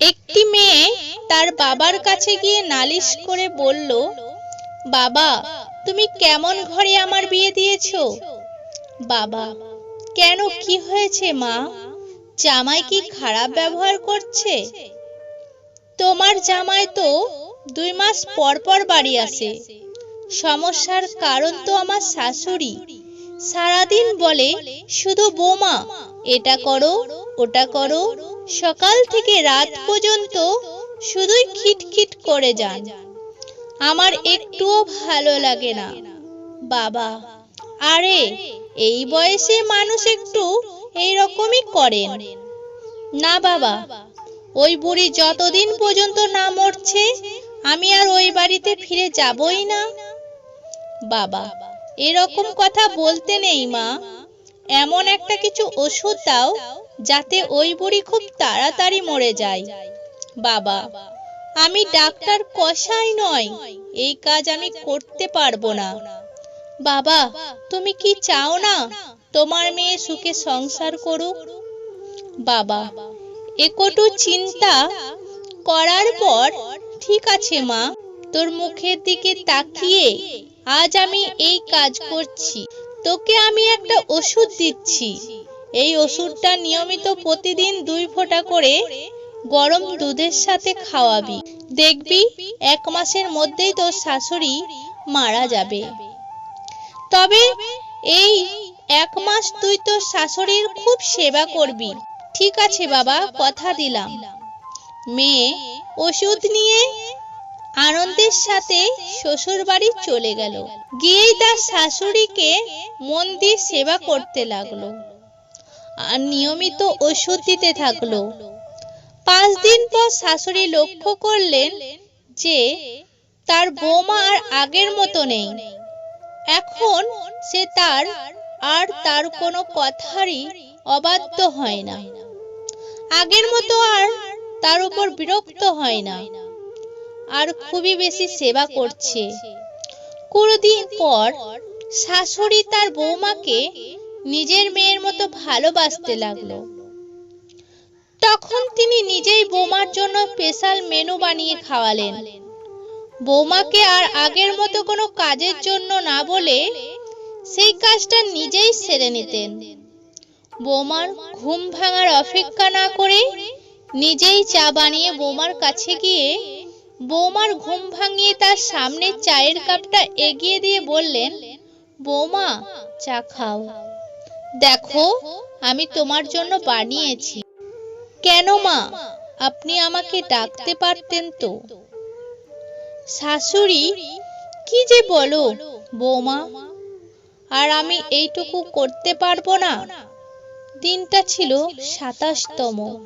একটি মেয়ে তার বাবার কাছে গিয়ে নালিশ করে বলল, বাবা, তুমি কেমন ঘরে আমার বিয়ে দিয়েছ? বাবা, কেন? কি হয়েছে মা? জামাই কি খারাপ ব্যবহার করছে? তোমার জামাই তো দুই মাস পর পর বাড়ি আসে। সমস্যার কারণ তো আমার শাশুড়ি। সারাদিন বলে, শুধু বোমা, এটা করো, ওটা করো। সকাল থেকে রাত পর্যন্ত শুধুই খিটখিট করে যান। আমার একটুও ভালো লাগে না। বাবা, আরে, এই বয়সে মানুষ একটু এই রকমই করেন। না বাবা, ওই বুড়ি যতদিন পর্যন্ত না মরছে, আমি আর ওই বাড়িতে ফিরে যাবই না। বাবা এরকম কথা বলতে নেই, মা। এমন একটা কিছু ওষুধ দাও যাতে ওই বুড়ি খুব তাড়াতাড়ি মরে যায়। বাবা, আমি ডাক্তার কষাই নয় এই কাজ আমি করতে পারব না। বাবা, তুমি কি চাও না তোমার মেয়ে সুখে সংসার করুক? বাবা, একটু চিন্তা করার পর, ঠিক আছে, মা। তোর মুখের দিকে তাকিয়ে আজ আমি এই কাজ করছি। তোকে আমি একটা ওষুধ দিচ্ছি। এই ওষুধটা নিয়মিত প্রতিদিন দুই ফোঁটা করে গরম দুধের সাথে খাওয়াবি। দেখবি এক মাসের মধ্যেই তোর শাশুড়ি মারা যাবে। তবে এই এক মাস তুই তোর শাশুড়ির খুব সেবা করবি। ঠিক আছে বাবা, কথা দিলাম। মেয়ে, ওষুধ নিয়ে আনন্দের সাথে শ্বশুর বাড়ি চলে গেল। গিয়েই তার শাশুড়িকে মন দিয়ে সেবা করতে লাগল আর নিয়মিত ওষুধ দিতে থাকল। পাঁচ দিন পর শাশুড়ি লক্ষ্য করলেন যে তার বৌমা আর আগের মতো নেই। এখন সে তার আর তার কোনো কথারই অবাধ্য হয় না। আগের মতো আর তার উপর বিরক্ত হয় না। আর খুবই বেশি সেবা করছে। কুড়ি দিন পর শাশুড়ি তার বৌমাকে নিজের মেয়ের মতো ভালোবাসতে লাগল। তখন তিনি নিজেই বৌমার জন্য স্পেশাল মেনু বানিয়ে খাওয়ালেন। বৌমাকে আর আগের মতো কোনো কাজের জন্য না বলে সেই কাজটা নিজেই সেরে নিতেন। বৌমার ঘুম ভাঙার অপেক্ষা না করে নিজেই চা বানিয়ে বৌমার কাছে গিয়ে বৌমার ঘুম ভাঙিয়ে তার সামনে চায়ের কাপটা এগিয়ে দিয়ে বললেন, বৌমা, চা খাও। দেখো, আমি তোমার জন্য বানিয়েছি। কেন মা? আপনি আমাকে ডাকতে পারতেন তো। শাশুড়ি, কি যে বলো, বৌমা, আর আমি এইটুকু করতে পারব না। দিনটা ছিল সাতাশতম।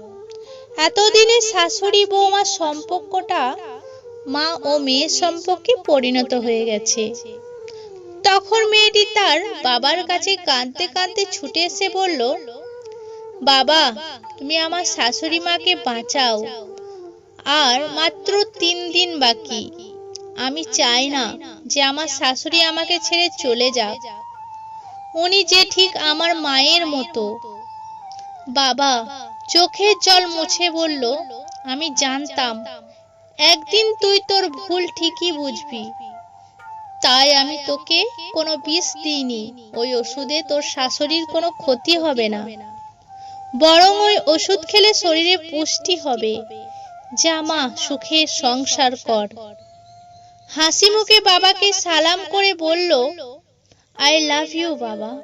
এতদিনে শাশুড়ি বৌমার সম্পর্কটা মা ও মেয়ের সম্পর্কে পরিণত হয়ে গেছে। তখন মেয়েটি তার বাবার কাছে কাঁদতে কাঁদতে ছুটে এসে বলল, বাবা, তুমি আমার শাশুড়ি মাকে বাঁচাও। আর মাত্র তিন দিন বাকি। আমি চাই না যে আমার শাশুড়ি আমাকে ছেড়ে চলে যাক। উনি যে ঠিক আমার মায়ের মতো। বাবা চোখের জল মুছে বলল, আমি জানতাম একদিন তুই তোর ভুল ঠিকই বুঝবি। তাই আমি তোকে কোনো বিষ দিইনি। ওই ওষুধে তোর শাশুড়ির কোনো ক্ষতি হবে না। বরং ওই ওষুধ খেলে শরীরে পুষ্টি হবে। যা মা সুখে সংসার কর। হাসি মুখে বাবাকে সালাম করে বলল, আই লাভ ইউ বাবা।